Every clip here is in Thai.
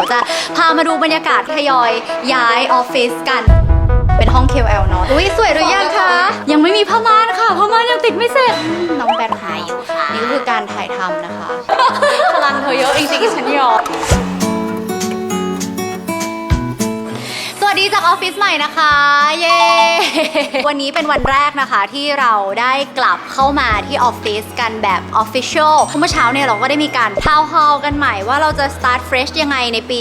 ดี๋ยวจะพามาดูบรรยากาศทยอยย้ายออฟฟิศกัน เป็นห้อง KL เนาะอุ้ยสวยหรือยังคะ ยังไม่มีผ้าม่านค่ะผ้าม่านยังติดไม่เสร็จน้องแบนหายอยู่ค่ะนี่ก็คือการถ่ายทำนะคะ พลังเธอเยอะจริงๆฉันยอม วัสดีจากออฟฟิศใหม่นะคะ เย้ วันนี้เป็นวันแรกนะคะที่เราได้กลับเข้ามาที่ออฟฟิศกันแบบออฟฟิเชียลเมื่อเช้าเนี่ยเราก็ได้มีการเทาฮอลกันใหม่ว่าเราจะ start fresh ยังไงในปี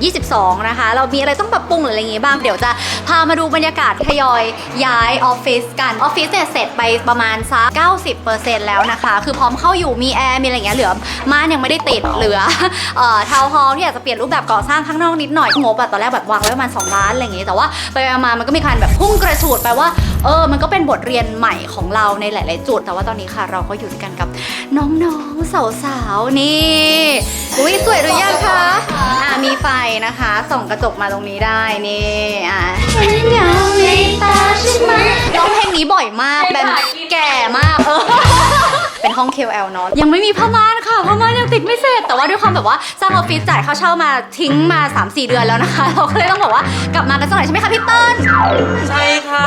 2022 นะคะ เรามีอะไรต้องปรับปรุงหรืออะไรอย่างงี้บ้าง เดี๋ยวจะพามาดูบรรยากาศทยอยย้ายออฟฟิศกัน ออฟฟิศเนี่ยเสร็จไปประมาณสัก90%แล้วนะคะ คือพร้อมเข้าอยู่มีแอร์มีอะไรอย่างเงี้ยเหลือม่านยังไม่ได้ติดเหลือเอ่อทาวน์ฮอลที่อยากจะเปลี่ยนรูปแบบก่อสร้างข้างนอกนิดหน่อยงบอะตอนแรกแบบวางไว้ประมาณ2ล้านอะไรอย่างงี้ แต่ว่าไปๆมาๆมันก็มีการแบบพุ่งกระฉูดไปว่า เออ มันก็เป็นบทเรียนใหม่ของเราในหลาย ๆ จุด แต่ว่าตอนนี้ค่ะเราก็อยู่ด้วยกันกับน้องๆสาวๆนี่อุ้ยสวยหรือยังคะอ่ามีไฟนะคะ ส่องกระจกมาตรงนี้ได้นี่อะเหงาในตาใช่ไหมร้องเพลงนี้บ่อยมากแบบแก่มากเออเป็น ห้อง KL เนาะยังไม่มีผ้าม่านค่ะผ้าม่านยังติดไม่เสร็จ แต่ว่าด้วยความแบบว่าสร้างออฟฟิศจ่ายค่าเช่ามาทิ้งมา 3-4 เดือนแล้วนะคะ เราก็เลยต้องบอกว่ากลับมากันสักหน่อยใช่ไหมคะพี่เติ้ลใช่ค่ะ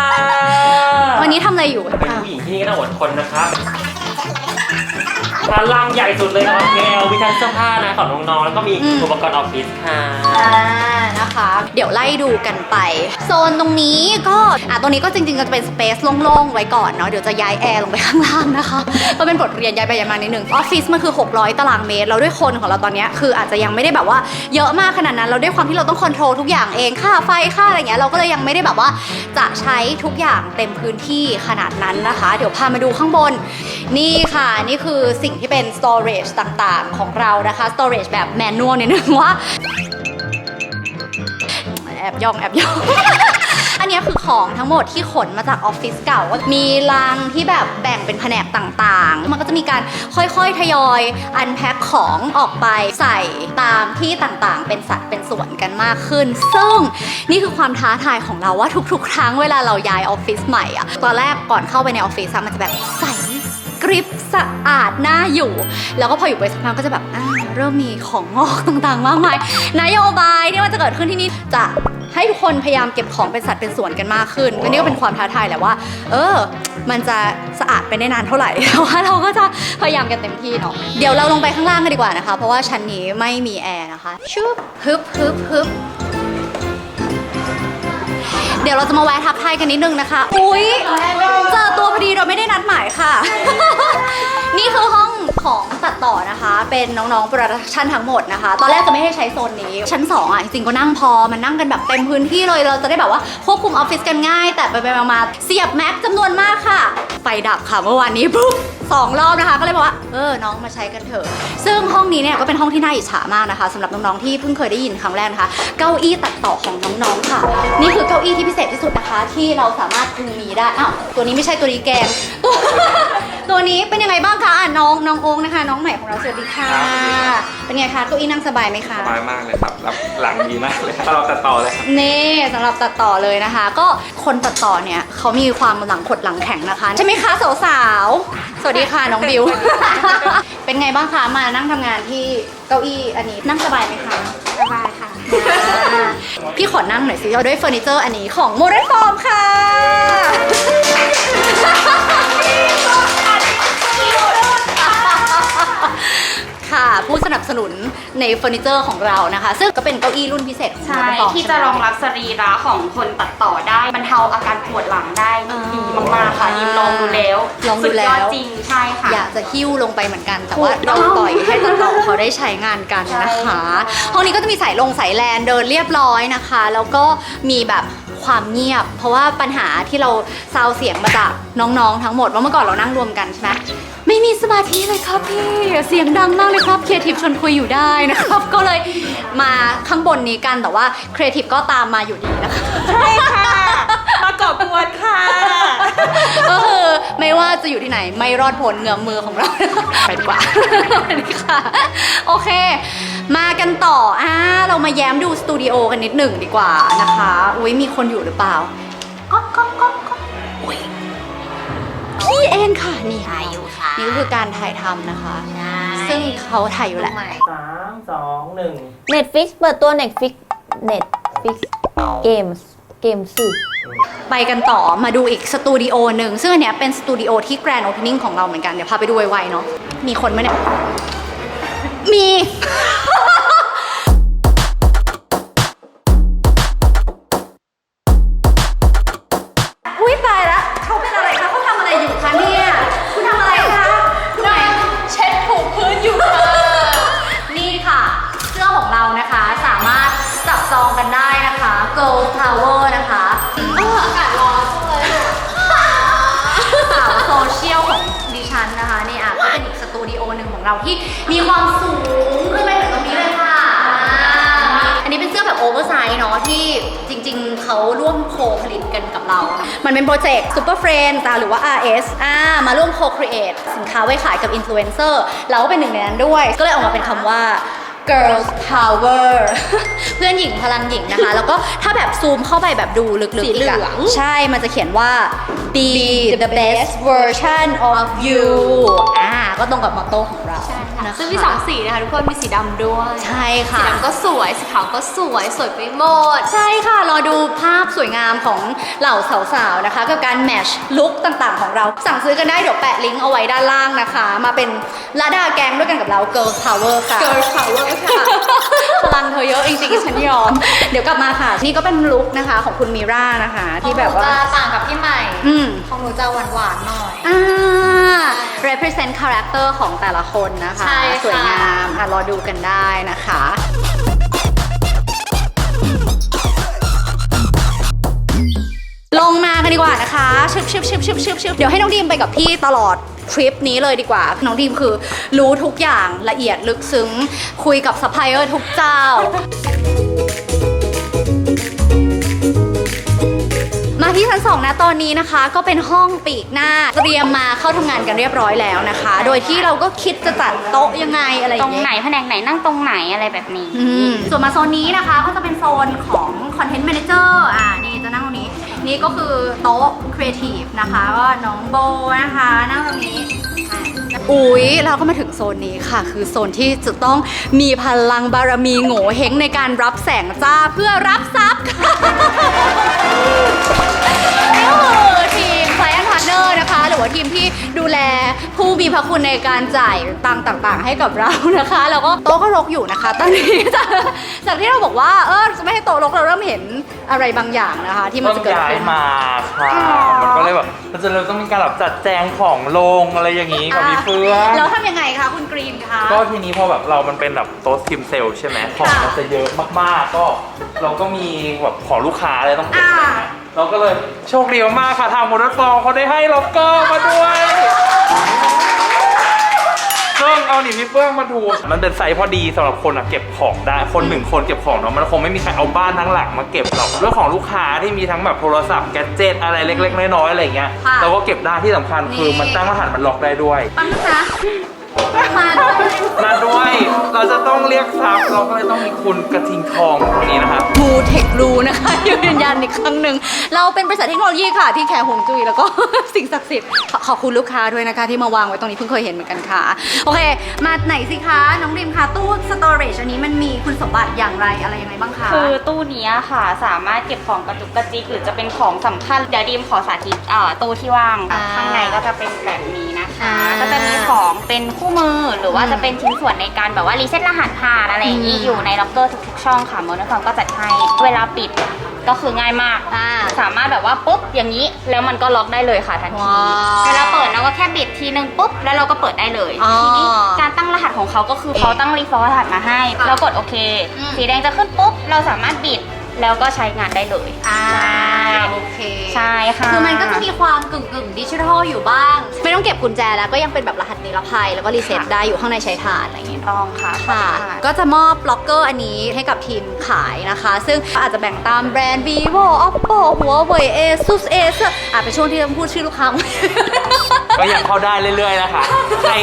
วันนี้ทำอะไรอยู่เป็นผู้หญิงที่นี่ก็ต้องอดทนนะครับ พลังใหญ่สุดเลยของเกลมีทั้งเสื้อผ้านะของน้องๆแล้วก็มีอืม อุปกรณ์ออฟฟิศค่ะอ่านะคะ เดี๋ยวไล่ดูกันไป โซนตรงนี้ก็อะตรงนี้ก็จริงๆก็จะเป็นสเปซโล่งๆ ไว้ก่อนเนาะเดี๋ยวจะย้ายแอร์ลงไปข้างล่างนะคะ ก็เป็นบทเรียนย้ายไปย้ายมานิดนึงออฟฟิศมันคือ 600 ตารางเมตร เราด้วยคนของเราตอนเนี้ยคืออาจจะยังไม่ได้แบบว่าเยอะมากขนาดนั้น เราด้วยความที่เราต้องคอนโทรลทุกอย่างเองค่าไฟค่าอะไรเงี้ยเราก็เลยยังไม่ได้แบบว่าจะใช้ทุกอย่างเต็มพื้นที่ขนาดนั้นนะคะ เดี๋ยวพามาดูข้างบน นี่ค่ะ นี่คือสิ่งที่ที่เป็น storage ต่างๆ ของเรานะคะ storage แบบ manual นิดนึงว่า แอบย่องแอบย่อง อันนี้คือของทั้งหมดที่ขนมาจากออฟฟิศเก่า มีลังที่แบบแบ่งเป็นแผนกต่างๆ มันก็จะมีการค่อยๆ ทยอยอันแพ็คของออกไปใส่ตามที่ต่างๆ เป็นสัดเป็นส่วนกันมากขึ้น ซึ่งนี่คือความท้าทายของเราว่าทุกๆ ครั้งเวลาเราย้ายออฟฟิศใหม่อะตอนแรกก่อนเข้าไปในออฟฟิศอะมันจะแบบใส กริบสะอาดน่าอยู่ แล้วก็พออยู่ไปสักพักก็จะแบบอ่าเริ่มมีของงอกต่างๆมากมายนโยบายที่มันจะเกิดขึ้นที่นี่จะให้ทุกคนพยายามเก็บของเป็นสัดเป็นส่วนกันมากขึ้นก็นี่ก็เป็นความท้าทายแหละว่า เออ มันจะสะอาดไปได้นานเท่าไหร่แต่ว่าเราก็จะพยายามกันเต็มที่เนาะเดี๋ยวเราลงไปข้างล่างกันดีกว่านะคะ เพราะว่าชั้นนี้ไม่มีแอร์นะคะชุบฮึบฮึบฮึบ ดี๋ยวเราจะมาแวะทักทายกันนิดนึงนะคะ อุ๊ยเจอตัวพอดีเราไม่ได้นัดหมายค่ะ นี่คือห้อง ของตัดต่อนะคะ เป็นน้องๆโปรดักชันทั้งหมดนะคะ ตอนแรกจะไม่ให้ใช้โซนนี้ ชั้น2อะจริงๆก็นั่งพอมันนั่งกันแบบเต็มพื้นที่เลยเราจะได้แบบว่าควบคุมออฟฟิศกันง่าย แต่ไปไปๆมาๆเสียบแม็กจำนวนมากค่ะไฟดับค่ะเมื่อวานนี้ปุ๊บสองรอบนะคะ ก็เลยบอกว่าเออน้องมาใช้กันเถอะซึ่งห้องนี้เนี่ยก็เป็นห้องที่น่าอิจฉามากนะคะสำหรับน้องๆที่เพิ่งเคยได้ยินครั้งแรกนะคะ เก้าอี้ตัดต่อของน้องๆค่ะ นี่คือเก้าอี้ที่พิเศษที่สุดนะคะ ที่เราสามารถพึงมีได้อ้าวตัวนี้ไม่ใช่ตัวนี้แกงตัว ตัวนี้เป็นยังไงบ้างคะอะน้องน้องโอ๊งนะคะ น้องใหม่ของเราสวัสดีค่ะเป็นไงคะเก้าอี้นั่งสบายไหมคะ สบายมากเลยครับรับหลังดีมากเลยตลอดตัดต่อเลยครับ นี่สำหรับตัดต่อเลยนะคะ ก็คนตัดต่อเนี่ยเขามีความหลังขดหลังแข็งนะคะใช่ไหมคะสาวๆสวัสดีค่ะน้องบิว เป็นไงบ้างคะมานั่งทำงานที่เก้าอี้อันนี้นั่งสบายไหมคะสบายค่ะพี่ขอนั่งหน่อยสิเราด้วยเฟอร์นิเจอร์อันนี้ของโมเดลฟอร์มค่ะ ค่ะ ผู้สนับสนุนในเฟอร์นิเจอร์ของเรานะคะ ซึ่งก็เป็นเก้าอี้รุ่นพิเศษของใช่ Modern Form ที่จะรองรับสรีระของคนตัดต่อได้บรรเทาอาการปวดหลังได้อ่าดีมากๆค่ะยิมลองดูแล้วลองดูแล้วสุยอจริงใช่ค่ะ อยากจะหิ้วลงไปเหมือนกัน แต่ว่าถูกต้เราองปล่อยให้ตัดต่อเขาได้ใช้งานกันนะคะ ใช่ค่ะ ห้องนี้ก็จะมีสายลงสายแลนเดินเรียบร้อยนะคะ แล้วก็มีแบบความเงียบ เพราะว่าปัญหาที่เราซาวเสียงมาจากน้องๆทั้งหมดว่าเมื่อก่อนเรานั่งรวมกันใช่ไหม ไม่มีสมาธิเลยครับพี่เสียงดังมากเลยครับครีเอทีฟชวนคุยอยู่ได้นะครับ ก็เลยมาข้างบนนี้กันแต่ว่าครีเอทีฟก็ตามมาอยู่ดีนะคะใช่ค่ะมาก่อกวนค่ะก็คือไม่ว่าจะอยู่ที่ไหนไม่รอดพ้นเงื้อมมือของเราไปดีกว่านี่ค่ะโอเค มากันต่ออ่าเรามาแย้มดูสตูดิโอกันนิดหนึ่งดีกว่านะคะอุ้ยมีคนอยู่หรือเปล่าก๊อกก๊อกก๊อกก๊อกอุ้ย พี่เองค่ะนี่ถ่ายอยู่ค่ะนี่ก็คือการถ่ายทำนะคะ ใช่ซึ่งเขาถ่ายอยู่แหละใหม่สามสองหนึ่ง Netflix เปิดตัว Netflix Netflix Games เกมสื่อไปกันต่อมาดูอีกสตูดิโอหนึ่ง ซึ่งอันเนี้ยเป็นสตูดิโอที่แกรนด์โอเพนนิ่งของเราเหมือนกัน เดี๋ยวพาไปดูไวๆเนาะมีคนไหมเนี่ย มี ที่มีความสูงขึ้นไปถึงตรงนี้เลยค่ะอ่าอันนี้เป็นเสื้อแบบโอเวอร์ไซส์เนาะที่จริงๆ เขาร่วมโคผลิตกันกับเรา มันเป็นโปรเจกต์ Super Friends อะหรือว่า RS อ่ามาร่วมโค create สินค้าไว้ขายกับอินฟลูเอนเซอร์เราก็เป็นหนึ่งในนั้นด้วย ก็เลยออกมาเป็นคำว่า girls power เพื่อนหญิงพลังหญิงนะคะ แล้วก็ถ้าแบบซูมเข้าไปแบบดูลึกๆสีอีกเหลือะอง ใช่ มันจะเขียนว่า be the best version of you อ่า ก็ตรงกับมอตโต้ของเรา นะคะซึ่งมีสองสีนะคะทุกคนมีสีดำด้วยใช่สีค่ะดำก็สวยสีขาวก็สวยสวยไปหมด ใช่ค่ะรอดูภาพสวยงามของเหล่าสาวๆนะคะ กับการแมชลุคต่างๆ ของเรา สั่งซื้อกันได้เดี๋ยวแปะลิงก์เอาไว้ด้านล่างนะคะ มาเป็นลาดาแกงด้วยกันกับเรา Girls Power ค่ะ Girl Power ค่ะพลังเธอเยอะจริงๆฉันยอม เดี๋ยวกลับมาค่ะ นี่ก็เป็นลุคนะคะของคุณมีร่านะคะ ที่แบบว่าจะต่างกับพี่ใหม่ อืม ของหนูจะหวานหวานๆหน่อย อ่า represent character ของแต่ละคนนะคะ ใช่ค่ะ สวยงามอะรอดูกันได้นะคะ ลงมากันดีกว่านะคะชึบชึบชึบชึบชึบชึบเดี๋ยวให้น้องดีมไปกับพี่ตลอดทริปนี้เลยดีกว่า น้องดีมคือรู้ทุกอย่างละเอียดลึกซึ้ง คุยกับซัพพลายเออร์ทุกเจ้า มาที่ชั้นสองนะตอนนี้นะคะ ก็เป็นห้องปีกหน้าเตรียมมาเข้าทำงานกันเรียบร้อยแล้วนะคะ โดยที่เราก็คิดจะจัดโต๊ะยังไงอะไรอตรย่างงเงี้ย ไหนแผนกไหนนั่งตรงไหนอะไรแบบนี้ อืมส่วนมาโซนนี้นะคะก็จะเป็นโซนของ Content Manager อ่านี่จะนั่งตรงนี้ นี่ก็คือโต๊ะ Creative นะคะก็น้องโบนะคะนั่งตรงนี้อะอุ๊ย เราก็มาถึงโซนนี้ค่ะ คือโซนที่จะต้องมีพลังบารมีโง่เฮงในการรับแสงจ้าเพื่อรับทรัพย์ค่ะ มีพระคุณในการจ่ายตังค์ต่างๆ ให้กับเรานะคะ แล้วก็โต๊ะก็รกอยู่นะคะ ตอนนี้จากจากที่เราบอกว่าเออจะไม่ให้โต๊ะรกเราเริ่มเห็นอะไรบางอย่างนะคะ ที่มันต้อจะงเกิดย้ายขึ้น มาค่ะอ๋อมันก็เลยแบบมันจะเริ่มต้องมีการแบบจัดแจงของลงอะไรอย่างนี้กับพี่เฟื่องเราทำยังไงคะคุณกรีนคะก็ทีนี้พอแบบเรามันเป็นแบบโต๊ะทีมเซลล์ใช่ไหมของค่ะมันจะเยอะมากๆ ก็เราก็มีแบบของลูกค้าอะไรต้องเก็บอ่าเราก็เลยโชคดีมากค่ะทางมอเตอร์ฟองเขาได้ให้ล็อกเกอร์มาด้วย ซึ่งเอาหนิพี่เฟื่องมาดู มันเป็นไซส์พอดีสำหรับคนอะเก็บของได้ คนหนึ่งคนเก็บของเนาะ มันคงไม่มีใครเอาบ้านทั้งหลังมาเก็บหรอกเรื่องของลูกค้าที่มีทั้งแบบโทรศัพท์แกดเจิตอะไรเล็ก ๆ น้อยๆอะไรอย่างเงี้ยค่ะ เราก็เก็บได้ที่สำคัญคือนี่มันตั้งรหัสมันล็อกได้ด้วย ปังคะ มาด้วยมาด้วย เราจะต้องเรียกทรัพย์เราก็เลยต้องมีคุณกระทิงทองตรงนี้นะครับมูเทครูนะคะยืนยันอีกครั้งหนึ่ง เราเป็นบริษัทเทคโนโลยีค่ะ ที่แคร์ฮวงจุ้ยแล้วก็ สิ่งศักดิ์สิทธิ์ขอขอบคุณลูกค้าด้วยนะคะ ที่มาวางไว้ตรงนี้เพิ่งเคยเห็นเหมือนกันค่ะ โอเค มาไหนสิคะ น้องริมคะตู้สตอเรจอันนี้มันมีคุณสมบัติอย่างไรอะไรยังไงบ้างคะคือตู้เนี้ยค่ะสามารถเก็บของกระจุกกระจิกหรือจะเป็นของสำคัญเดี๋ยวดีมขอสาธิตเอ่อตู้ที่ว่างอ่าข้างในก็จะเป็นแบบนี้นะคะ อ่าก็จะมีของเป็นคู่มือหรือว่าจะเป็นชิ้นส่วนในการแบบว่ารีเซ็ตรหัสผ่านอะไรอย่างนี้อืมอยู่ในล็อกเกอร์ทุกๆช่องค่ะโมโนฟอร์มก็จัดให้เวลาปิดก็คือง่ายมาก อ่า สามารถแบบว่าปุ๊บอย่างนี้แล้วมันก็ล็อกได้เลยค่ะทันทีว้าวเวลาเปิดเราก็แค่บิดทีนึงปุ๊บแล้วเราก็เปิดได้เลยอ๋อทีนี้การตั้งรหัสของเขาก็คือเขาตั้งรีฟอร์รหัสมาให้ค่ะเรากดโอเค อืม สีแดงจะขึ้นปุ๊บเราสามารถบิด แล้วก็ใช้งานได้เลยอ่าใช่โอเคใช่ค่ะ คือมันก็จะมีความกึ่งกึ่งดิจิทัลอยู่บ้าง ไม่ต้องเก็บกุญแจแล้วก็ยังเป็นแบบรหัสนิรภัย แล้วก็รีเซ็ตได้อยู่ข้างในใช้ทานอะไรอย่างเงี้ย ต้องค่ะค่ะก็จะมอบล็อกเกอร์อันนี้ให้กับทีมขายนะคะ ซึ่งอาจจะแบ่งตามแบรนด์ vivo oppo huawei asus acer อะเป็นช่วงที่ต้องพูดชื่อลูกค้า ก็ยังเข้าได้เรื่อยๆนะคะใคร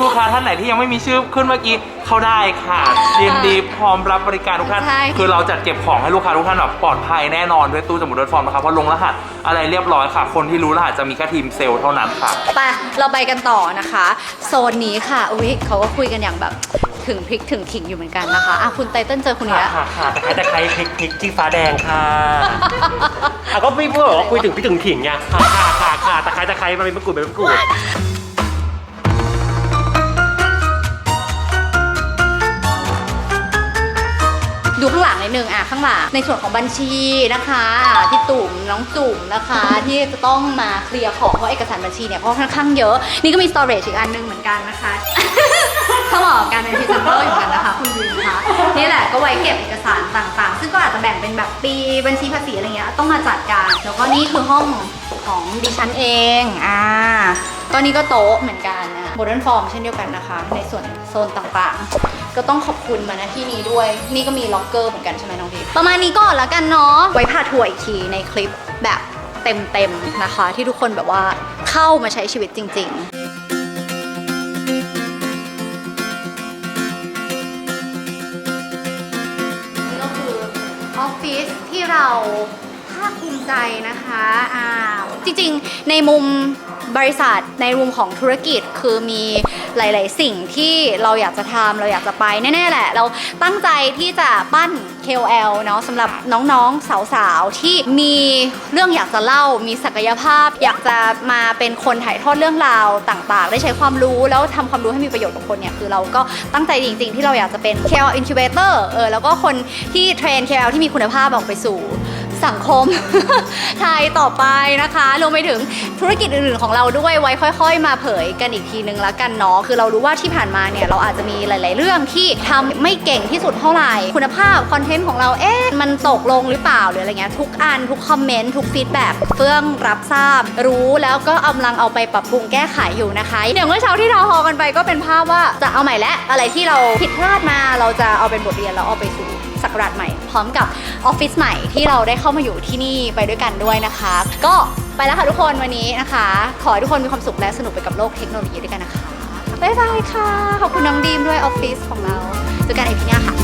ลูกค้าท่านไหนที่ยังไม่มีชื่อขึ้นเมื่อกี้เข้าได้ค่ะยินดีพร้อมรับบริการทุกท่าน ใช่ คือเราจัดเก็บของให้ลูกค้าทุกท่านแบบปลอดภัยแน่นอนด้วยตู้สมุดรถฟอร์มนะคะเพราะลงรหัสอะไรเรียบร้อยค่ะ คนที่รู้รหัสจะมีแค่ทีมเซลล์เท่านั้นค่ะ ไปเราไปกันต่อนะคะ โซนนี้ค่ะ อุ้ยเขาก็คุยกันอย่างแบบ ถึงพริกถึงขิงอยู่เหมือนกันนะคะอะคุณไตเติ้ลเจอคุณเนี้ยค่ะค่ะแต่ใครแต่ใครพริกพริกที่ฟ้าแดงค่ะอะก็ไม่พูดหรอกว่าคุยถึงพี่ถึงถิงไงค่ะค่ะค่ะค่ะแต่ใครแต่ใครมันเป็นมะกรูดเป็นมะกรูดดูข้างหลังนิดนึงอะข้างหลังในส่วนของบัญชีนะคะอะพี่ตุ่มน้องจุ่มนะคะ ที่จะต้องมาเคลียร์ของเพราะเอกสารบัญชีเนี่ยเพราะค่อนข้างเยอะ นี่ก็มี storage อีกอันนึงเหมือนกันนะคะ ถ้าเหมาะกับการเป็นพรีเซนเตอร์เหมือนกันนะคะคุณดูนะคะนี่แหละก็ไว้เก็บเอกสารต่างๆ ซึ่งก็อาจจะแบ่งเป็นแบบปีบัญชีภาษีอะไรเงี้ยต้องมาจัดการ แล้วก็นี่คือห้องของดิฉันเองอ่าก็นี่ก็โต๊ะเหมือนกันนะโมเดิร์นฟอร์มเช่นเดียวกันนะคะ ในส่วนโซนต่างๆ ก็ต้องขอบคุณมาณที่นี้ด้วย นี่ก็มีล็อกเกอร์เหมือนกันใช่ไหมน้องดีประมาณนี้ก่อนแล้วกันเนาะไว้พาทัวร์อีกทีในคลิปแบบเต็มๆนะคะ ที่ทุกคนแบบว่าเข้ามาใช้ชีวิตจริง ๆ สที่เราภาคภูมิใจนะคะอ่าจริงๆ ในมุม บริษัทในมุมของธุรกิจคือมีหลาย ๆ สิ่งที่เราอยากจะทำเราอยากจะไปแน่ ๆ แหละ เราตั้งใจที่จะปั้น KOL เนาะสำหรับน้องๆสาวๆ ที่มีเรื่องอยากจะเล่า มีศักยภาพ อยากจะมาเป็นคนถ่ายทอดเรื่องราวต่างๆ ได้ใช้ความรู้แล้วทำความรู้ให้มีประโยชน์กับคนเนี่ยคือเราก็ตั้งใจจริง ๆ ที่เราอยากจะเป็น KOL Incubator เออแล้วก็คนที่เทรน KOL ที่มีคุณภาพออกไปสู่ สังคม ไทยต่อไปนะคะรวมไปถึงธุรกิจอื่นๆของเราด้วยไว้ค่อย ๆ มาเผยกันอีกทีนึงแล้วกันเนาะคือเรารู้ว่าที่ผ่านมาเนี่ยเราอาจจะมีหลาย ๆ เรื่องที่ทำไม่เก่งที่สุดเท่าไหร่ คุณภาพคอนเทนต์ของเราเอ๊ะมันตกลงหรือเปล่าหรืออะไรเงี้ยทุกอันทุกคอมเมนต์ทุกฟีดแบ็กเฟื่องรับทราบ รู้แล้วก็กำลังเอาไปปรับปรุงแก้ไขอยู่นะคะอย่างเมื่อเช้าที่เราฮอกันไปก็เป็นภาพว่าจะเอาใหม่และอะไรที่เราผิดพลาดมาเราจะเอาเป็นบทเรียนแล้วเอาไปสู่สักราชใหม่ พร้อมกับออฟฟิศใหม่ที่เราได้เข้ามาอยู่ที่นี่ไปด้วยกันด้วยนะคะ ก็ไปแล้วค่ะทุกคนวันนี้นะคะ ขอให้ทุกคนมีความสุขและสนุกไปกับโลกเทคโนโลยีด้วยกันนะคะบ๊ายบายค่ะ ขอบคุณน้องดีมด้วยออฟฟิศของเราเจอกันอีพีหน้าค่ะ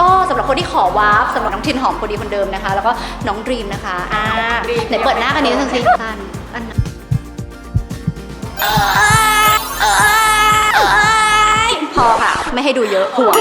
ก็สำหรับคนที่ขอวาร์ปสำหรับน้องทินหอมคนดีคนเดิมนะคะ แล้วก็น้องดรีมนะคะอ่าไหนเปิดหน้ากันนี้สักทีสั้นอันนั้น ไม่ให้ดูเยอะห่วง